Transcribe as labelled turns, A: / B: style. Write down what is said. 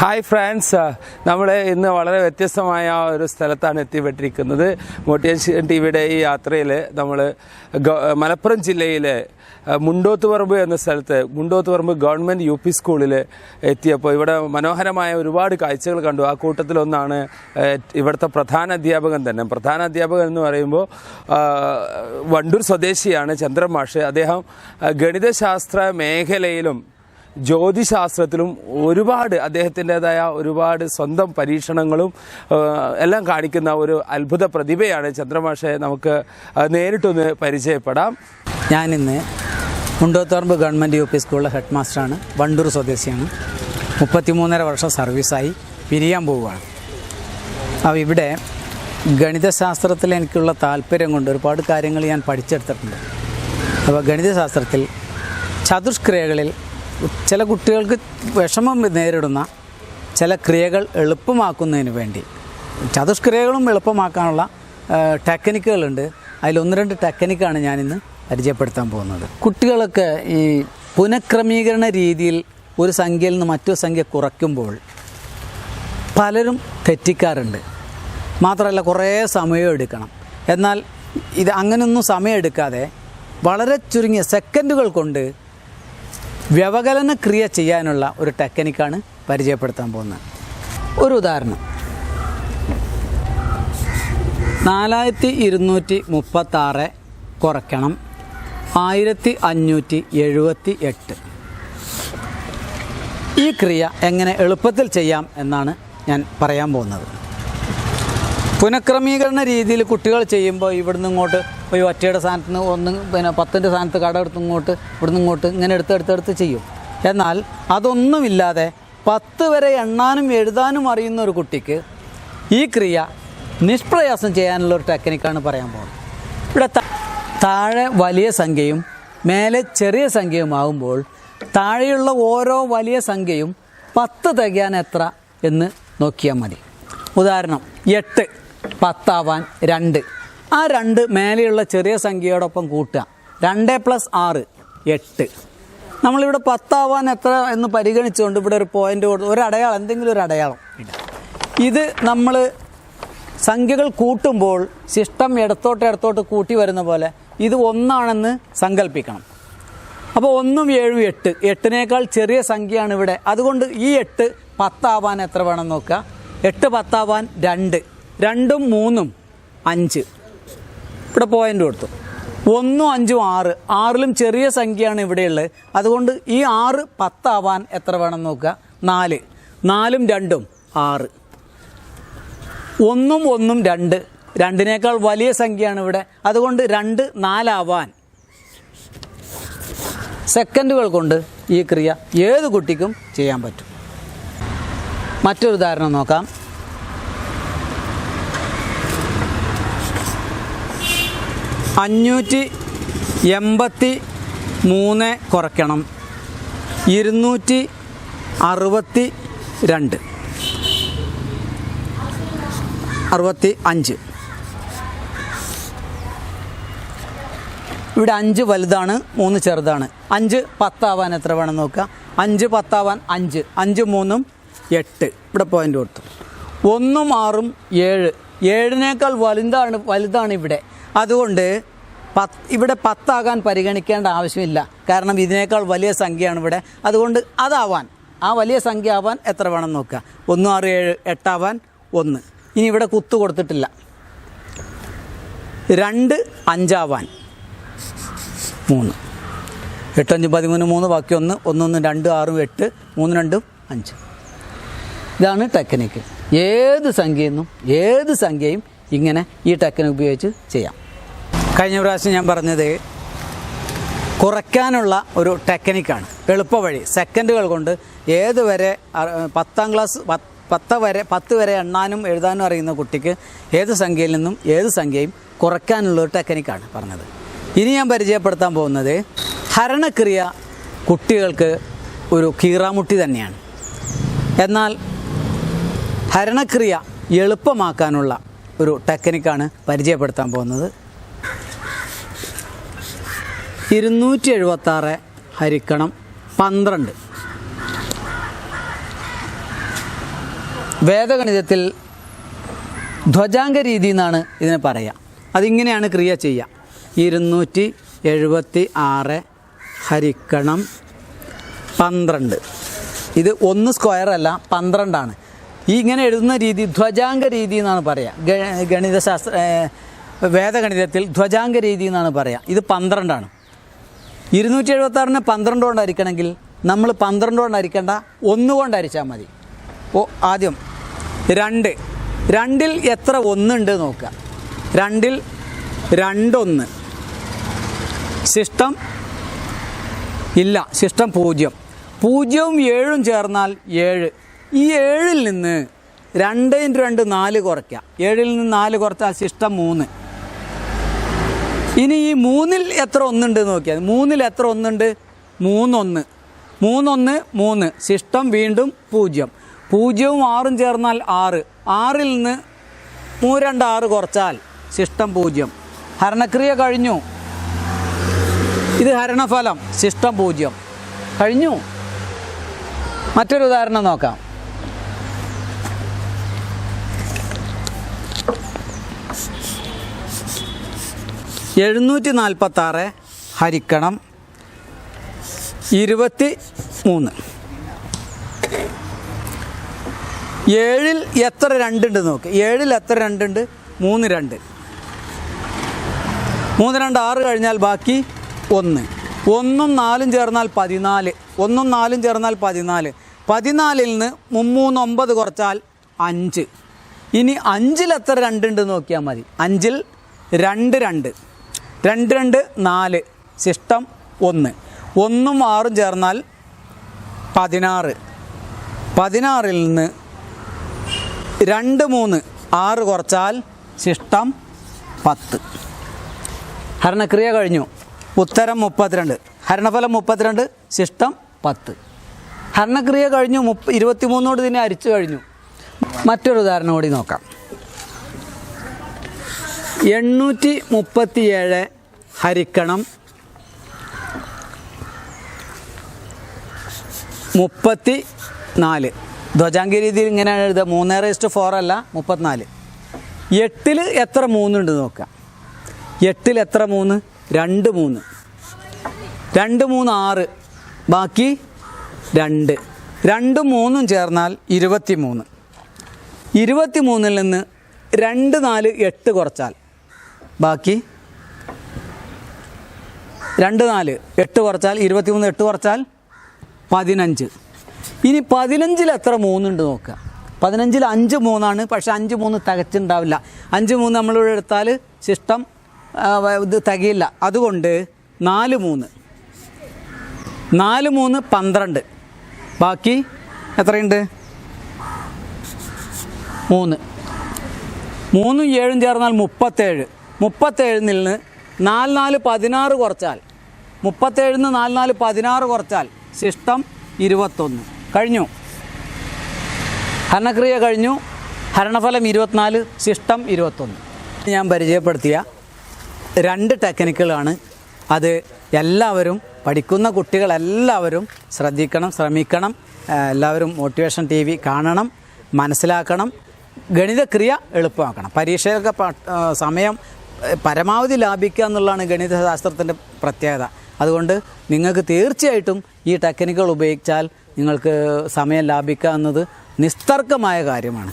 A: Hi friends നമ്മൾ ഇന്ന് വളരെ വ്യത്യസ്തമായ ഒരു സ്ഥലത്താണ് എത്തിപ്പെട്ടിരിക്കുന്നത്. മോട്ടിവേഷൻ ടി വിയുടെ ഈ യാത്രയിൽ നമ്മൾ മലപ്പുറം ജില്ലയിലെ മുണ്ടോത്തുപറമ്പ് എന്ന സ്ഥലത്ത് മുണ്ടോത്തുപറമ്പ് ഗവൺമെന്റ് യു പി സ്കൂളിൽ എത്തിയപ്പോൾ ഇവിടെ മനോഹരമായ ഒരുപാട് കാഴ്ചകൾ കണ്ടു. ആ കൂട്ടത്തിലൊന്നാണ് ഇവിടുത്തെ പ്രധാന അധ്യാപകൻ തന്നെ. പ്രധാന അധ്യാപകൻ എന്ന് പറയുമ്പോൾ വണ്ടൂർ സ്വദേശിയാണ് ചന്ദ്രൻ മാഷ്. അദ്ദേഹം ഗണിതശാസ്ത്ര മേഖലയിലും ജ്യോതിശാസ്ത്രത്തിലും ഒരുപാട് അദ്ദേഹത്തിന്റെതായ ഒരുപാട് സ്വന്തം പരീക്ഷണങ്ങളും എല്ലാം കാണിക്കുന്ന ഒരു അത്ഭുത പ്രതിഭയാണ് ചന്ദ്രമാഷെ നമുക്ക് നേരിട്ടൊന്ന് പരിചയപ്പെടാം.
B: ഞാനിന്ന് മുണ്ടോത്തോറമ്പ് ഗവൺമെന്റ് യു പി സ്കൂളിലെ ഹെഡ് മാസ്റ്ററാണ് വണ്ടൂർ സ്വദേശിയാണ്. മുപ്പത്തിമൂന്നര വർഷം സർവീസായി പിരിയാൻ പോവുകയാണ്. അപ്പോൾ ഇവിടെ ഗണിതശാസ്ത്രത്തിൽ എനിക്കുള്ള താല്പര്യം കൊണ്ട് ഒരുപാട് കാര്യങ്ങൾ ഞാൻ പഠിച്ചെടുത്തിട്ടുണ്ട്. അപ്പോൾ ഗണിതശാസ്ത്രത്തിൽ ചതുഷ്ക്രിയകളിൽ ചില കുട്ടികൾക്ക് വിഷമം നേരിടുന്ന ചില ക്രിയകൾ എളുപ്പമാക്കുന്നതിന് വേണ്ടി. ചതുഷ്ക്രിയകളും എളുപ്പമാക്കാനുള്ള ടെക്നിക്കുകളുണ്ട്. അതിലൊന്ന് രണ്ട് ടെക്നിക്കാണ് ഞാനിന്ന് പരിചയപ്പെടുത്താൻ പോകുന്നത്. കുട്ടികളൊക്കെ ഈ പുനഃക്രമീകരണ രീതിയിൽ ഒരു സംഖ്യയിൽ നിന്ന് മറ്റൊരു സംഖ്യ കുറയ്ക്കുമ്പോൾ പലരും തെറ്റിക്കാറുണ്ട്. മാത്രമല്ല കുറേ സമയം എടുക്കണം. എന്നാൽ ഇത് അങ്ങനെയൊന്നും സമയം എടുക്കാതെ വളരെ ചുരുങ്ങിയ സെക്കൻഡുകൾ കൊണ്ട് വ്യവകലന ക്രിയ ചെയ്യാനുള്ള ഒരു ടെക്നിക്കാണ് പരിചയപ്പെടുത്താൻ പോകുന്നത്. ഒരു ഉദാഹരണം. നാലായിരത്തി ഇരുന്നൂറ്റി മുപ്പത്താറ് കുറയ്ക്കണം. ആയിരത്തി അഞ്ഞൂറ്റി എഴുപത്തി എട്ട് ഈ ക്രിയ എങ്ങനെ എളുപ്പത്തിൽ ചെയ്യാം എന്നാണ് ഞാൻ പറയാൻ പോകുന്നത്. പുനഃക്രമീകരണ രീതിയിൽ കുട്ടികൾ ചെയ്യുമ്പോൾ ഇവിടുന്ന് ഇങ്ങോട്ട് ഒരു ഒറ്റയുടെ സ്ഥാനത്ത് നിന്ന് ഒന്ന് പിന്നെ പത്തിന്റെ സ്ഥാനത്ത് കട എടുത്ത് ഇങ്ങോട്ട് ഇവിടുന്ന് ഇങ്ങോട്ട് ഇങ്ങനെ എടുത്ത് എടുത്ത് എടുത്ത് ചെയ്യും. എന്നാൽ അതൊന്നുമില്ലാതെ പത്ത് വരെ എണ്ണാനും എഴുതാനും അറിയുന്ന ഒരു കുട്ടിക്ക് ഈ ക്രിയ നിഷ്പ്രയാസം ചെയ്യാനുള്ള ഒരു ടെക്നിക്കാണ് പറയാൻ പോകുന്നത്. ഇവിടെ താഴെ വലിയ സംഖ്യയും മേലെ ചെറിയ സംഖ്യയുമാകുമ്പോൾ താഴെയുള്ള ഓരോ വലിയ സംഖ്യയും പത്ത് തികയാൻ എത്ര എന്ന് നോക്കിയാൽ മതി. ഉദാഹരണം എട്ട് പത്താവാൻ രണ്ട്. ആ രണ്ട് മേലെയുള്ള ചെറിയ സംഖ്യയോടൊപ്പം കൂട്ടുക. രണ്ട് പ്ലസ് ആറ് എട്ട്. നമ്മളിവിടെ പത്താവാൻ എത്ര എന്ന് പരിഗണിച്ചുകൊണ്ട് ഇവിടെ ഒരു പോയിന്റ് കൊടുത്ത് ഒരു അടയാളം എന്തെങ്കിലും ഒരു അടയാളം ഇത് നമ്മൾ സംഖ്യകൾ കൂട്ടുമ്പോൾ സിസ്റ്റം ഇടത്തോട്ട് ഇടത്തോട്ട് കൂട്ടി വരുന്ന പോലെ ഇത് ഒന്നാണെന്ന് സങ്കല്പിക്കണം അപ്പോൾ ഒന്നും ഏഴും എട്ട്. എട്ടിനേക്കാൾ ചെറിയ സംഖ്യയാണ് ഇവിടെ. അതുകൊണ്ട് ഈ എട്ട് പത്താവാൻ എത്ര വേണം നോക്കുക. എട്ട് പത്താവാൻ രണ്ട്. രണ്ടും മൂന്നും അഞ്ച്. ഇവിടെ പോയിന്റ് കൊടുത്തു. ഒന്നും അഞ്ചും ആറ്. ആറിലും ചെറിയ സംഖ്യയാണ് ഇവിടെയുള്ളത്. അതുകൊണ്ട് ഈ ആറ് പത്താവാൻ എത്ര വേണം നോക്കുക? നാല്. നാലും രണ്ടും ആറ്. ഒന്നും ഒന്നും രണ്ട്. രണ്ടിനേക്കാൾ വലിയ സംഖ്യയാണ് ഇവിടെ. അതുകൊണ്ട് രണ്ട് നാലാവാൻ. സെക്കൻഡുകൾ കൊണ്ട് ഈ ക്രിയ ഏത് കുട്ടിക്കും ചെയ്യാൻ പറ്റും? മറ്റൊരു ഉദാഹരണം നോക്കാം. അഞ്ഞൂറ്റി എൺപത്തി മൂന്ന് കുറയ്ക്കണം. ഇരുന്നൂറ്റി അറുപത്തി രണ്ട് അറുപത്തി അഞ്ച് ഇവിടെ അഞ്ച് വലുതാണ് മൂന്ന് ചെറുതാണ്. അഞ്ച് പത്താവാൻ എത്ര വേണം നോക്കുക? അഞ്ച് പത്താവാൻ അഞ്ച്. അഞ്ച് മൂന്നും എട്ട്. ഇവിടെ പോയിന്റ് കൊടുത്തു. ഒന്നും ആറും ഏഴ്. ഏഴിനേക്കാൾ വലുതാണ് വലുതാണ് ഇവിടെ. അതുകൊണ്ട് പത്ത് ഇവിടെ പത്താകാൻ പരിഗണിക്കേണ്ട ആവശ്യമില്ല. കാരണം ഇതിനേക്കാൾ വലിയ സംഖ്യയാണ് ഇവിടെ. അതുകൊണ്ട് അതാവാൻ ആ വലിയ സംഖ്യ ആവാൻ എത്ര വേണം നോക്കുക? ഒന്ന് ആറ് ഏഴ് എട്ടാവാൻ ഒന്ന്. ഇനി ഇവിടെ കുത്തു കൊടുത്തിട്ടില്ല. രണ്ട് അഞ്ചാവാൻ മൂന്ന്. എട്ടഞ്ച് പതിമൂന്ന് മൂന്ന് ബാക്കി ഒന്ന്. ഒന്നൊന്ന് രണ്ട് ആറും എട്ട് മൂന്ന് രണ്ടും അഞ്ച്. ഇതാണ് ടെക്നിക്ക്. ഏത് സംഖ്യയിൽ നിന്നും ഏത് സംഖ്യയും ഇങ്ങനെ ഈ ടെക്നിക്ക് ഉപയോഗിച്ച് ചെയ്യാം. കഴിഞ്ഞ പ്രാവശ്യം ഞാൻ പറഞ്ഞത് കുറയ്ക്കാനുള്ള ഒരു ടെക്നിക്കാണ്. എളുപ്പവഴി. സെക്കൻഡുകൾ കൊണ്ട് ഏത് വരെ പത്താം ക്ലാസ് പത്ത് വരെ പത്ത് വരെ എണ്ണാനും എഴുതാനും അറിയുന്ന കുട്ടിക്ക് ഏത് സംഖ്യയിൽ നിന്നും ഏത് സംഖ്യയും കുറയ്ക്കാനുള്ള ഒരു ടെക്നിക്കാണ് പറഞ്ഞത്. ഇനി ഞാൻ പരിചയപ്പെടുത്താൻ പോകുന്നത് ഹരണക്രിയ കുട്ടികൾക്ക് ഒരു കീറാമുട്ടി തന്നെയാണ്. എന്നാൽ ഹരണക്രിയ എളുപ്പമാക്കാനുള്ള ഒരു ടെക്നിക്കാണ് പരിചയപ്പെടുത്താൻ പോകുന്നത്. ഇരുന്നൂറ്റി എഴുപത്തി ആറ് ഹരിക്കണം പന്ത്രണ്ട്. വേദഗണിതത്തിൽ ധ്വജാംഗ രീതി എന്നാണ് ഇതിനെ പറയുക അതിങ്ങനെയാണ് ക്രിയ ചെയ്യുക ഇരുന്നൂറ്റി എഴുപത്തി ആറ് ഹരിക്കണം പന്ത്രണ്ട്. ഇത് ഒന്ന് സ്ക്വയറല്ല പന്ത്രണ്ടാണ്. ഈ ഇങ്ങനെ എഴുതുന്ന രീതി ധ്വജാംഗ രീതി എന്നാണ് പറയുക ഗണിതശാസ്ത്ര വേദഗണിതത്തിൽ ധ്വജാംഗ രീതി എന്നാണ് പറയുക ഇത് പന്ത്രണ്ടാണ്. ഇരുന്നൂറ്റി എഴുപത്തി ആറിന് പന്ത്രണ്ട് കൊണ്ട് അരിക്കണമെങ്കിൽ നമ്മൾ പന്ത്രണ്ട് കൊണ്ട് അരിക്കേണ്ട ഒന്ന് കൊണ്ട് അരിച്ചാൽ മതി. ഓ ആദ്യം രണ്ട്. രണ്ടിൽ എത്ര ഒന്നുണ്ട് നോക്കുക. രണ്ടിൽ രണ്ടൊന്ന്. ശിഷ്ടം ഇല്ല. ശിഷ്ടം പൂജ്യം. പൂജ്യവും ഏഴും ചേർന്നാൽ ഏഴ്. ഈ ഏഴിൽ നിന്ന് രണ്ട് ഇന്റു രണ്ട് നാല് കുറയ്ക്കുക. ഏഴിൽ നിന്ന് നാല് കുറച്ചാൽ ശിഷ്ടം മൂന്ന്. ഇനി ഈ മൂന്നിൽ എത്ര ഒന്നുണ്ട് നോക്കിയാൽ മൂന്നിൽ എത്ര ഒന്നുണ്ട്? മൂന്നൊന്ന്. മൂന്നൊന്ന് മൂന്ന്. ശിഷ്ടം വീണ്ടും പൂജ്യം. പൂജ്യവും ആറും ചേർന്നാൽ ആറ്. ആറിൽ നിന്ന് മൂ രണ്ട് ആറ് കുറച്ചാൽ ശിഷ്ടം പൂജ്യം. ഹരണക്രിയ കഴിഞ്ഞു. ഇത് ഹരണഫലം. ശിഷ്ടം പൂജ്യം. കഴിഞ്ഞു. മറ്റൊരു ഉദാഹരണം നോക്കാം. എഴുന്നൂറ്റി നാൽപ്പത്തി ആറ് ഹരിക്കണം ഇരുപത്തി മൂന്ന് ഏഴിൽ എത്ര രണ്ടുണ്ട് നോക്ക്. ഏഴിൽ എത്ര രണ്ടുണ്ട്? മൂന്ന് രണ്ട്. മൂന്ന് രണ്ട് ആറ് കഴിഞ്ഞാൽ ബാക്കി ഒന്ന്. ഒന്നും നാലും ചേർന്നാൽ പതിനാല്. ഒന്നും നാലും ചേർന്നാൽ പതിനാല്. പതിനാലിൽ നിന്ന് മുമ്മൂന്ന് ഒമ്പത് കുറച്ചാൽ അഞ്ച്. ഇനി അഞ്ചിൽ എത്ര രണ്ടുണ്ട് നോക്കിയാൽ മതി. അഞ്ചിൽ രണ്ട് രണ്ട്. രണ്ട് രണ്ട് നാല്. ശിഷ്ടം ഒന്ന്. ഒന്നും ആറും ചേർന്നാൽ പതിനാറ്. പതിനാറിൽ നിന്ന് രണ്ട് മൂന്ന്. ആറ് കുറച്ചാൽ ശിഷ്ടം പത്ത്. ഹരണക്രിയ കഴിഞ്ഞു. ഉത്തരം മുപ്പത്തിരണ്ട്. ഹരണഫലം മുപ്പത്തിരണ്ട് ശിഷ്ടം പത്ത്. ഹരണക്രിയ കഴിഞ്ഞു മുപ്പ ഇരുപത്തിമൂന്നോട് ഇതിനെ അരിച്ചു കഴിഞ്ഞു. മറ്റൊരു ഉദാഹരണം കൂടി നോക്കാം. എണ്ണൂറ്റി മുപ്പത്തിയേഴ് ഹരിക്കണം. മുപ്പത്തി നാല് ധ്വജാങ്ക രീതിയിൽ ഇങ്ങനെയാണ് എഴുതുക മൂന്ന് ഇസ്റ്റ് ഫോർ അല്ല മുപ്പത്തിനാല്. എട്ടിൽ എത്ര മൂന്നുണ്ട് നോക്കാം എട്ടിൽ എത്ര മൂന്ന്? രണ്ട് മൂന്ന്. രണ്ട് മൂന്ന് ആറ്. ബാക്കി രണ്ട്. രണ്ടും മൂന്നും ചേർന്നാൽ ഇരുപത്തി മൂന്ന് ഇരുപത്തി മൂന്നിൽ നിന്ന് രണ്ട് നാല് എട്ട് കുറച്ചാൽ ബാക്കി? രണ്ട് നാല്. എട്ട് കുറച്ചാൽ ഇരുപത്തി മൂന്ന് എട്ട് കുറച്ചാൽ പതിനഞ്ച്. ഇനി പതിനഞ്ചിൽ എത്ര മൂന്നുണ്ട് നോക്കുക. പതിനഞ്ചിൽ അഞ്ച് മൂന്നാണ് പക്ഷേ അഞ്ച് മൂന്ന് തികച്ചുണ്ടാവില്ല അഞ്ച് മൂന്ന് നമ്മളിവിടെ എടുത്താൽ ശിഷ്ടം ഇത് തികയില്ല. അതുകൊണ്ട് നാല് മൂന്ന്. നാല് മൂന്ന് പന്ത്രണ്ട്. ബാക്കി എത്രയുണ്ട്? മൂന്ന്. മൂന്നും ഏഴും ചേർന്നാൽ മുപ്പത്തേഴ്. മുപ്പത്തേഴിൽ നിന്ന് നാല് നാല് പതിനാറ് കുറച്ചാൽ മുപ്പത്തേഴിൽ നിന്ന് നാല് നാല് പതിനാറ് കുറച്ചാൽ ശിഷ്ടം ഇരുപത്തൊന്ന്. കഴിഞ്ഞു. ഹരണക്രിയ കഴിഞ്ഞു. ഹരണഫലം ഇരുപത്തിനാല് ശിഷ്ടം ഇരുപത്തൊന്ന്. ഞാൻ പരിചയപ്പെടുത്തിയ രണ്ട് ടെക്നിക്കുകളാണ് അത് എല്ലാവരും പഠിക്കുന്ന കുട്ടികളെല്ലാവരും ശ്രദ്ധിക്കണം ശ്രമിക്കണം. എല്ലാവരും മോട്ടിവേഷൻ ടി വി കാണണം മനസ്സിലാക്കണം. ഗണിതക്രിയ എളുപ്പമാക്കണം. പരീക്ഷയൊക്കെ സമയം പരമാവധി ലാഭിക്കുക എന്നുള്ളതാണ് ഗണിതശാസ്ത്രത്തിന്റെ പ്രത്യേകത. അതുകൊണ്ട് നിങ്ങൾക്ക് തീർച്ചയായിട്ടും ഈ ടെക്നിക്കുകൾ ഉപയോഗിച്ചാൽ നിങ്ങൾക്ക് സമയം ലാഭിക്കുക എന്നത് നിസ്തർക്കമായ കാര്യമാണ്.